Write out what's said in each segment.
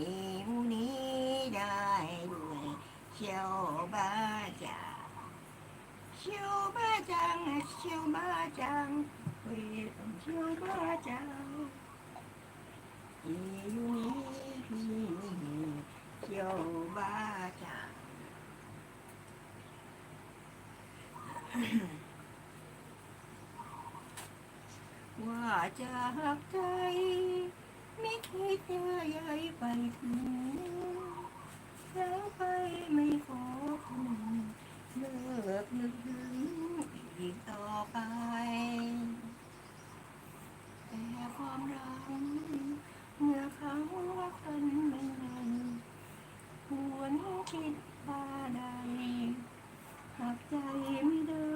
อิวนี้ได้ด้วยเชียวบ้าจ่าเชียวบ้าจังเชียวบ้าจังเฮ้ยเชียวบ้าจังอิวนี้พี่เชียวบ้าจัง ว่าจะหักใจ ไม่คิดจะใยไปถึง แล้วไปไม่ขอคุณเลิกนึกถึงอีกต่อไป แต่ความรักเมื่อเขารักกันไม่นานควรคิดว่าใดหักใจไม่ได้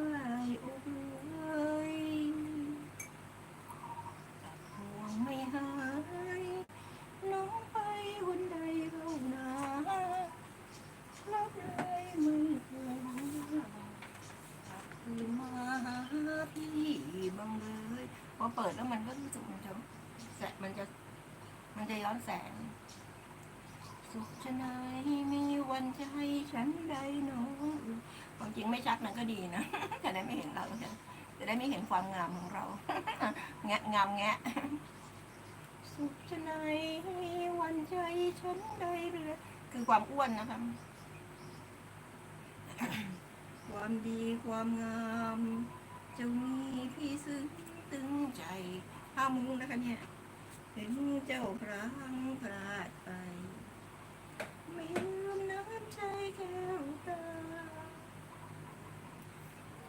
อกเลยห่วงไม่หาย น้องไปวันใดเข้านารับได้ไม่เคยคืนมาหาพี่บังเลยพอเปิดแล้วมันก็รู้สึกมันจะแสงมันจะ มันจะย้อนแสง สุขชนายมีวันจะให้ฉันได้น้อความจริงไม่ชัดมันก็ดีนะจะได้ไม่เห็นเราจะได้ไม่เห็นความงามของเราแงะงามแงะสุขชนายมีวันใจฉันได้เรือคือความอ้วนนะคะความดีความงาม จะมีพี่ซึ้ง ตึงใจห้ามุ้งนะคะเนี่ยเห็นเจ้าพระงพลาดไป ไม่ลืมน้ำใจแก้วตา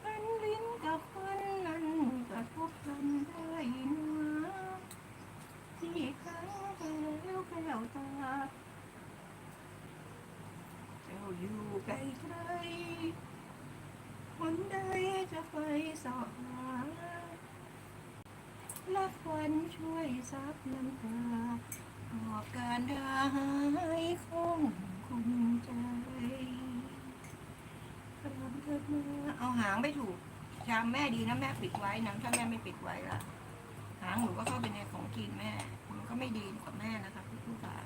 พันลิ้นกับพันนั้นกระทบกันได้นะที่ครั้งแล้วแก้วตาเจ้าอยู่ไกลไกลคนใดจะไปสอบหา ละควันช่วยซับน้ำตาออกการหายคงคุณใจกลับเถิดมาเอาหางไปถูก ชามแม่ดีนะแม่ปิดไว้นะถ้าแม่ไม่ปิดไว้ละหางหนูก็เข้าไปในของกินแม่มันก็ไม่ดีกับแม่นะคะพี่ผู้ชาย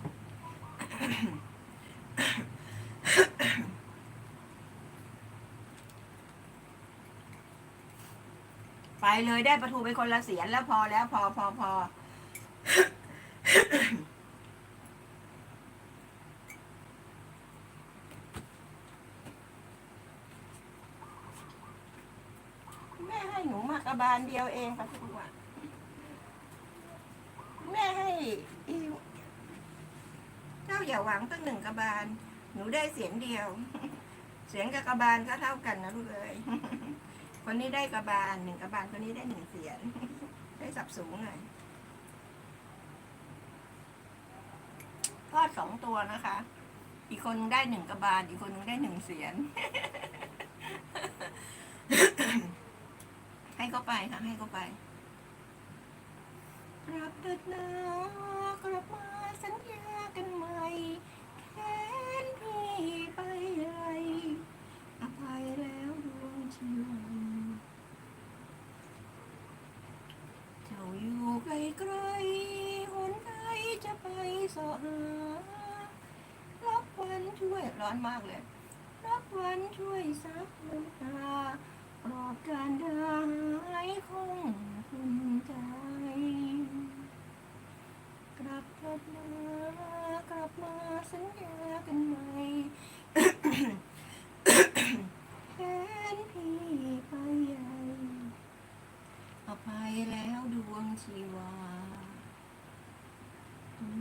ไปเลยได้ประทูไปคนละเสียนแล้วพอแล้วพอพอพอแม่ให้หนูมากระบาลเดียวเองประทูอะแม่ให้อีเจ้าอย่าหวังตั้งหนึ่งกระบาล หนูได้เสียงเดียว เสียงกับกระบาลก็เท่ากันนะลูกเอ้ย คนนี้ได้กระบาลหนึ่งกระบาลคนนี้ได้หนึ่งเสียงได้สับสูงหน่อยทอดสองตัวนะคะ อีกคนได้หนึ่งกระบาล อีกคนนึงได้หนึ่งเสียงให้เขาไปค่ะ ให้เขาไปกลับเถิดนะกลับมาสัญญากันใหม่แค้นพี่ไปไรอภัยแล้วดวงชีวิตเจ้าอยู่ไกลไกลๆหนใดจะไป สอหารับวันช่วยร้อนมากเลย รับวันช่วยซับน้ำตาปลอบการดายคงคุณใจ กลับเถิดมากลับมาสัญญากันใหม่ แค้นพี่ไปใหญ่อภัยแล้วดวงชีวา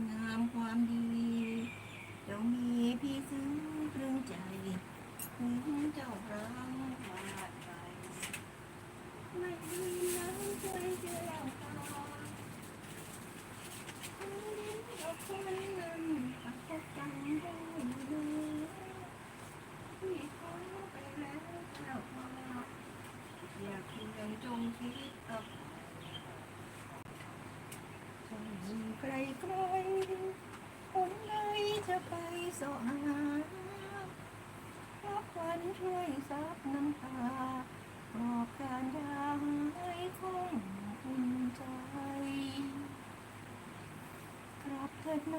งาม ความดีเดี๋ยวมีพี่ซึ้งตรึงใจถึงเจ้าพระพลาดไปไม่มีน้ำใจแก้วตาคนลิ้นกับคนนั้นประกบกันได้เลยที่เขาไปแล้วเจ้าพาอยากเพียงจงคิดกับจง จะไปสอหารับควันช่วยซับน้ำตาปลอบการดายคงอุ่นใจ กลับเถิดนะ